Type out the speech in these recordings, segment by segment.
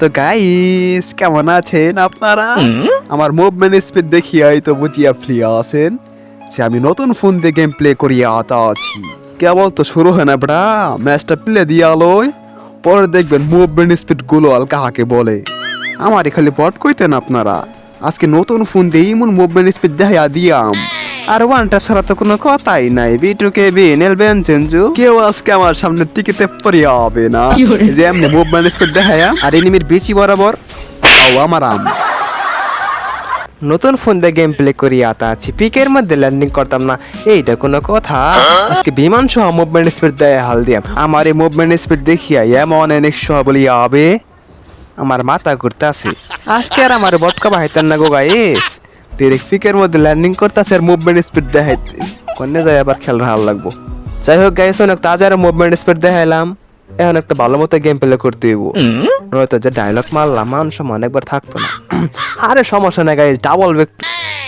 তো গাইস কেমন আছেন আপনারা? আমার মুভমেন্ট স্পিড দেখিয়াই তো বুঝিয়া ফ্রি আছেন যে আমি নতুন ফোন দিয়ে গেম প্লে করিয়া আতা আছি। কেবল তো শুরু হয় না বড়া ম্যাচটা প্লে দিয়া লয় পরে দেখবেন মুভমেন্ট স্পিডগুলো আল কাহাকে বলে। আমারই খালি বট কইতেন আপনারা আজকে নতুন ফোন দিয়ে এমন মুভমেন্ট স্পিড দেখাইয়া দিয়াম। আর ওয়ান ট্যাপ ছাড়া তো কোনো কথাই নাই। বিটুকে বিনেল বেনচেনজু কেউ আজকে আমার সামনে টিকিতে পড়িয়া হবে না যে এমনি মুভমেন্ট স্পিড দেখায়া আর এনিমির বেশি বরাবর ও আমার আম। নতুন ফোন দিয়ে গেম প্লে করি আতা আছি পিকের মধ্যে ল্যান্ডিং করতাম না। এইটা কোনো কথা? আজকে বিমান সহ মুভমেন্ট স্পিড দেয় হাল দিয়াম আমার এই মুভমেন্ট স্পিড দেখিয়া এমন অনেক সহ বলিয়া হবে আমার মাথা ঘুরতে আছে আজকে আর আমার বটকা বাহাইতেন না গো গাইস ডিরেক্ট পিকের মধ্যে ল্যান্ডিং করতেছে আর মুভমেন্ট স্পিড দেখাইতে। কোনে যায় আবার খেল ভালো লাগবো। যাই হোক গাইস অনেক তাজা মুভমেন্ট স্পিড দেখাইলাম। এখন একটা ভালো মতো গেম প্লে করতে হইব। নয়তো যে ডায়লগ মারলাম মান সমান একবার থাকতো না। আরে সমস্যা নাই গাইজ ডাবল ভেক্টর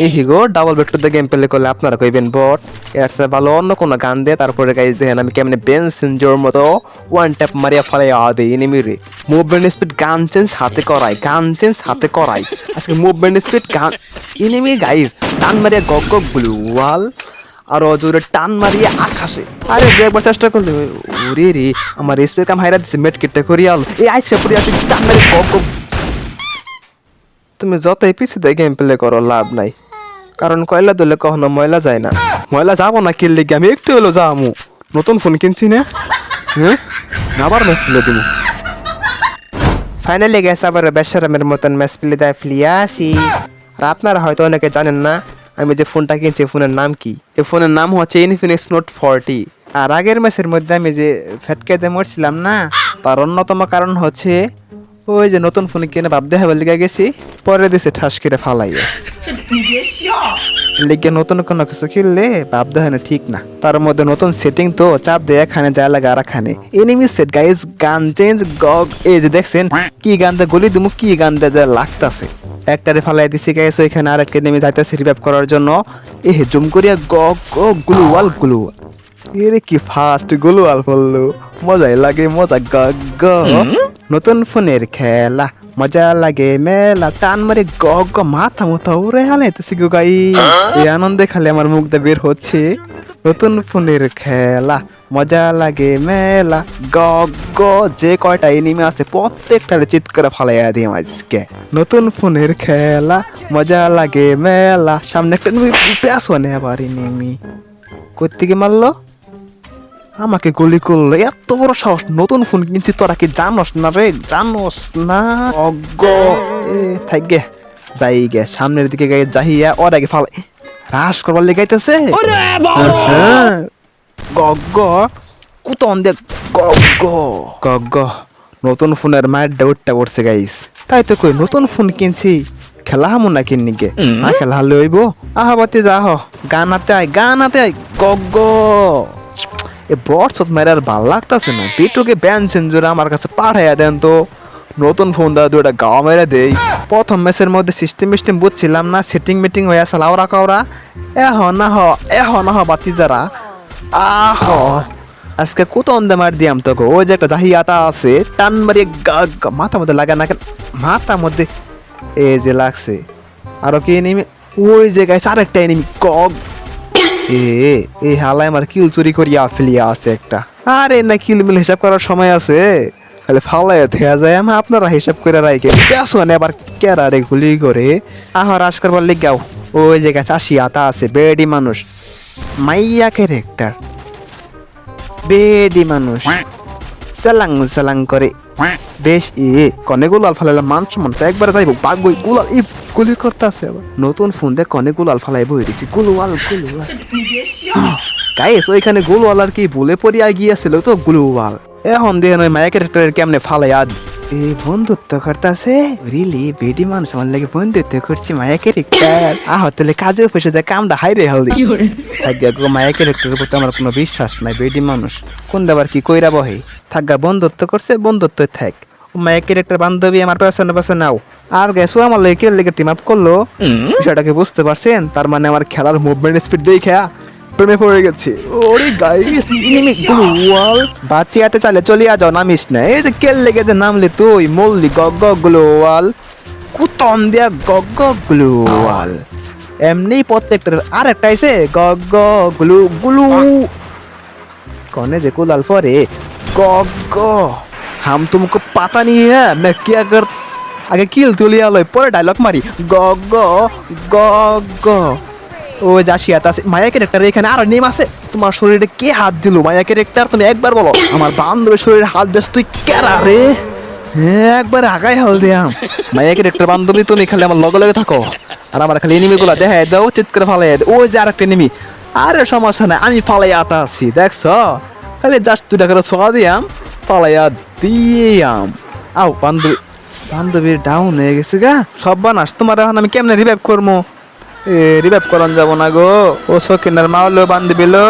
এই হিগো ডাবল ভেক্টর দিয়ে গেম প্লে করলে আপনারা কইবেন বট এর চেয়ে ভালো অন্য কোনো গান দিয়ে তারপরে গাইজ দেখেন আমি কেমনে বেন সিনজোর মতো ওয়ান ট্যাপ মারিয়া ফেলাই আদে এনিমিরে মুভমেন্ট স্পিড গান চেঞ্জ হাতে করাই গান চেঞ্জ হাতে করাই আজকে movement speed gun enemy guys টান মারিয়া গগ গগ ব্লু ওয়াল আর অজোরে টান মারিয়ে আকাশে আরে দু একবার চেষ্টা করলে, ওরে রে, আমার স্প্রে কাম হাইরা দিছে মেট কিটটা করিয়াল এই আইসে পড়ে আছে টান মারি গগ গগ তুমি যতই পিছিয়ে গেম প্লে করো, লাভ নাই। কারণ কয়লা দিলে কখনো ময়লা যায় না। ময়লা যাব না কিনলে আমি একটু হলো যাব। নতুন ফোন কিনছি না? হ্যাঁ? আবার ম্যাচ প্লে দিব। ফাইনালি গেছে আবার বেসারামের মতন ম্যাচ প্লে দেয় ফ্লিয়াসি আর আপনারা হয়তো অনেকে জানেন না, আমি যে ফোনটা কিনছি, ফোনের নাম কি? এই ফোনের নাম হচ্ছে ইনফিনিক্স নোট ফর্টি আর আগের মাসের মধ্যে আমি যে ফেটকেতে মরছিলাম না, তার অন্যতম কারণ হচ্ছে, ওই যে নতুন ফোন কিনে ভাবতে হবে লিখে গেছি, পরে দিছে ঠাস কেটে ফালাইয়া। লিগে নতুন কোনো কিছু কিনলে ভাব দেখানো ঠিক না। তার মধ্যে নতুন সেটিং তো চাপ দেয় এখানে যায় লাগে আর এখানে। Enemy set guys gun change গগ এই যে দেখছেন কি গান দিয়ে গলি দিমু কি গান দিয়ে লাগতাছে। একটারে ফালাই দিছি গাইস ওইখানে আর একটা নেমে যাইতেছে রিভাইভ করার জন্য। এ হে জুম করিয়া গগ গগ গ্লুয়াল গ্লু এরে কি ফাস্ট গ্লুয়াল বলল। মজাই লাগে মজা গগ নতুন ফোনের খেলা। মজা লাগে মেলা টান মারে গগ গ মাথা মুথা উড়ে হালাইতেছি গো গাই এই আনন্দে খালি আমার মুখ দিয়ে বের হচ্ছে নতুন ফোনের খেলা মজা লাগে মেলা গগ গ যে কয়টা এনিমি আছে প্রত্যেকটারে চিৎ করে ফালাইয়া দিই আজকে নতুন ফোনের খেলা মজা লাগে মেলা সামনে একটা পেছনে আবার এনিমি কোথেকে মারলো আমাকে গুলি করল এত বড় সাহস নতুন ফোন কিনছি তোরা কি জানোস না রে? জানোস না? অজ্ঞ। এ থাকবে যাই গে সামনের দিকে গায়ে যাহিয়া ওর আগে ফাল রাস করবার লেগাইতেছে হ্যাঁ। গগ্গ। কুতন দে গগ্গ। গগ্গ নতুন ফোনের মায়ের ডাউটটা পড়ছে গাইস তাই তো কই নতুন ফোন কিনছি। খেলা হামু না কিনি গে? না খেলা হালে হইব? আহা বাতি যা হ। গানাতে আয় গানাতে আয় গগ্গ। এ বটসত মেরে আর ভালো লাগতাছে না। পেটুকে ব্যান চেঞ্জুর আমার কাছে পাঠাইয়া দেন তো। নতুন ফোন দেওয়া দুটা গাওয়া মেরে দেই। প্রথম ম্যাচের মধ্যে সিস্টেম মিস্টেম বুঝছিলাম না সেটিং মিটিং হয়ে আসা লাউরা কাউরা। এহ না হ এহ না হ বাতি যারা আহ, আজকে কত অন্দে মার দিয়াম তোকে। ওই যে একটা জাহিয়াতা আছে, টান মারিয়ে গা, গা- মাথা মধ্যে লাগা না কেন? মাথার মধ্যে এ যে লাগছে। আরও কি এনিমি ওই যে গাইছে আরেকটা এনিমি কক এ এই হালাই আমার কিল চুরি করিয়া ফেলিয়া আছে একটা। আরে না কিল মিল হিসাব করার সময় আছে। খালি ফালাই থেয়া যায়, আমি আপনারা হিসাব করে রাইকে পেছনে আবার কেরারে গুলি করে। আহর আস করবার লিগাও ওই জায়গায় চাষি আতা আছে, বেডি মানুষ। মাইয়া ক্যারেক্টার। বেডি মানুষ। চালাং চালাং করে। বেশ, এ কনে গুলাল ফালাইলে মান সম্মান একবারে যাইব। বাগবই গুলাল ই কুলি করতেছে নতুন ফোন দেখ অনেকগুলো আলফা লাইভ হয়ে দিছি। গুলোয়াল গুলোয়াল গাইস ওইখানে গুলোয়াল আর কি বলে পড়িয়া গিয়েছিল তো? গুলোয়াল এখন দেখেন ওই মায়া ক্যারেক্টারের কেমনে ফালাই আদ এ বন্ধুত্ব করতেছে? রিলি বেডি মানুষ আমার লাগে বন্ধুত্ব করছে মায়া ক্যারেক্টার। আহ তাহলে কাজে ফেসে দেয় কামটা হাইরে হলদি। গো মায়া ক্যারেক্টারের প্রতি আমার কোনো বিশ্বাস নাই বেডি মানুষ। কোন দাবার কি কইরা বহে? থাকগা বন্ধুত্ব করছে বন্ধুত্ব থাক। মায়ের একটা বান্ধবী আমার পছন্দ পেছনে নাও। আর গেছো আমার লেগে লেগে টিম আপ করল? বিষয়টাকে বুঝতে পারছেন? তার মানে আমার খেলার মুভমেন্ট স্পিড দেখে প্রেমে পড়ে গেছে। ওরে গাইস ইনিমি গ্লোয়াল বাঁচিয়াতে চালে চলে যাও নামিস না এই যে কেল লেগে যে নামলে তুই? মল্লি গগ গ্লোয়াল কুতন দিয়া গগ গ্লোয়াল এমনি প্রত্যেকটা আর একটা আছে গগ গ্লু গ্লু কনে যে কুলাল পরে গগ। हम तुमको पता नहीं है मैं क्या कर আগে কিল তুলিয়া লই পরে ডায়লগ মারি গগ গগ ও জাসিয়াত আছে মায়া ক্যারেক্টার এখানে আরো নেম আছে তোমার শরীরে কে হাত দিল মায়া ক্যারেক্টার তুমি একবার বলো আমার বান্ধবের শরীরে হাত দিস তুই কেরা রে হ্যাঁ একবার আগাই হল দিয়াম মায়া ক্যারেক্টার বান্ধবী তুমি খালি আমার লগে লগে থাকো আর আমার খালি এনিমি গুলা দেখাই দাও চিৎ করে ফালাই দাও ওই যে আরেকটা এনিমি আরে সমস্যা নাই আমি ফালাইয়াতে আছি দেখছ খালি জাস্ট দুটা করে ছোয়া দিয়াম ফালাইয়া দিয়াম। আও বান্ধবী বান্ধবীর ডাউন হয়ে গেছে গা। সব বানাস তোমার এখন আমি কেমনে রিভাইভ করব এ রিভাইভ করান যাব না গো। ও সকিনার মা হলো বান্ধবী লো।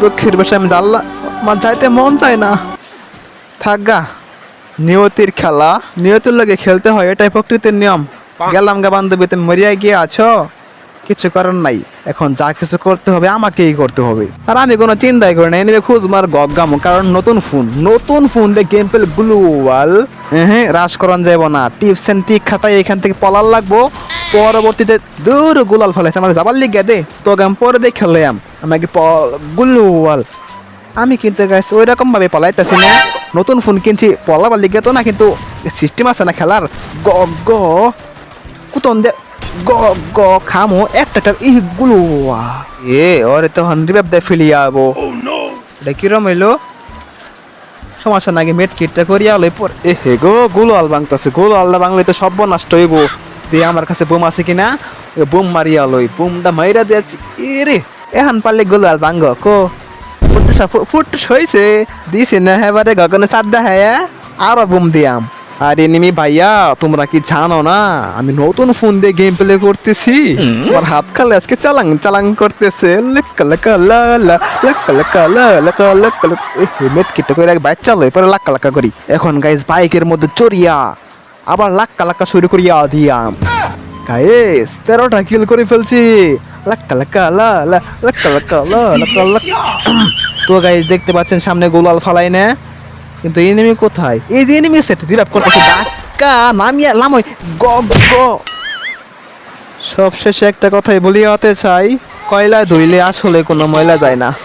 দুঃখের বসে আমি জানলা আমার যাইতে মন চায় না। থাক গা নিয়তির খেলা। নিয়তির লগে খেলতে হয় এটাই প্রকৃতির নিয়ম। গেলাম গা বান্ধবী তুমি মরিয়া গিয়ে আছো। কিছু করার নাই। এখন যা কিছু করতে হবে, আমাকেই করতে হবে। আর আমি কোনো চিন্তাই করি না এনিমে খুঁজমার গগামো কারণ নতুন ফোন নতুন ফোন দিয়ে গেম পেল গ্লুয়াল হ্যাঁ রাস করান যাইব না। টিপস এন্ড টিক খাটাই এখান থেকে পলার লাগবো। পরবর্তীতে দূর গুলাল ফেলাইছে আমার যাবার লিগে দে তো আমি পরে দিয়ে খেলাম আমাকে গুলুয়াল আমি কিন্তু গাইস ওই রকম ভাবে পলাইতেছি না। নতুন ফোন কিনছি, পলাবার লিগে তো না, কিন্তু সিস্টেম আছে না খেলার। গ গ, কুতন দে গ গ, খামো, একটা একটা ইগুলো এ, ওরে তো হান্ড্রি ব্যাপ দে ফেলিয়া আবো। এটা কিরম হইল? সমস্যা নাকি মেট কিটটা করিয়া লই পর। এ হে গো, গুলো আল বাংতাছে গুলো আল্লাহ বাংলে তো সব নষ্ট হইব। দিয়ে আমার কাছে বোম আছে কিনা? বোম মারিয়া লই, বোমটা মাইরা দিয়েছি। এ রে এখন পারলে গুলো আল বাঙ্গ কো? ফুটস ফুটস হয়েছে দিছে না এবারে গগনে চাঁদ দেখায় আরও বুম দিয়াম। আর এনিমি ভাইয়া তোমরা কি জানো না আমি নতুন ফোন দিয়ে গেম প্লে করতেছি আমার হাত খালে আজকে চালাং চালাং করতেছে লেক্কা লেক্কা লা লা লেক্কা লেক্কা লা লেক্কা লেক্কা হেলমেট কিটে করে এক বাইক চালো এরপরে লাক্কা লাক্কা করি এখন গাইস বাইকের মধ্যে চড়িয়া আবার লাক্কা লাক্কা শুরু করিয়া দিয়াম গাইস তেরোটা কিল করে ফেলছি লাক্কা লাক্কা লা লা লাক্কা লাক্কা লা লাক্কা লাক্কা তো গাইস দেখতে পাচ্ছেন সামনে গোলাল ফালাই না কিন্তু এনিমি কোথায়? এই যে এনিমি সেট রিলাপ করতেছে। ডাক্কা নামিয়া লামই গ গ সবশেষে একটা কথাই বলিয়া হতে চাই, কয়লা ধুইলে আসলে কোনো ময়লা যায় না।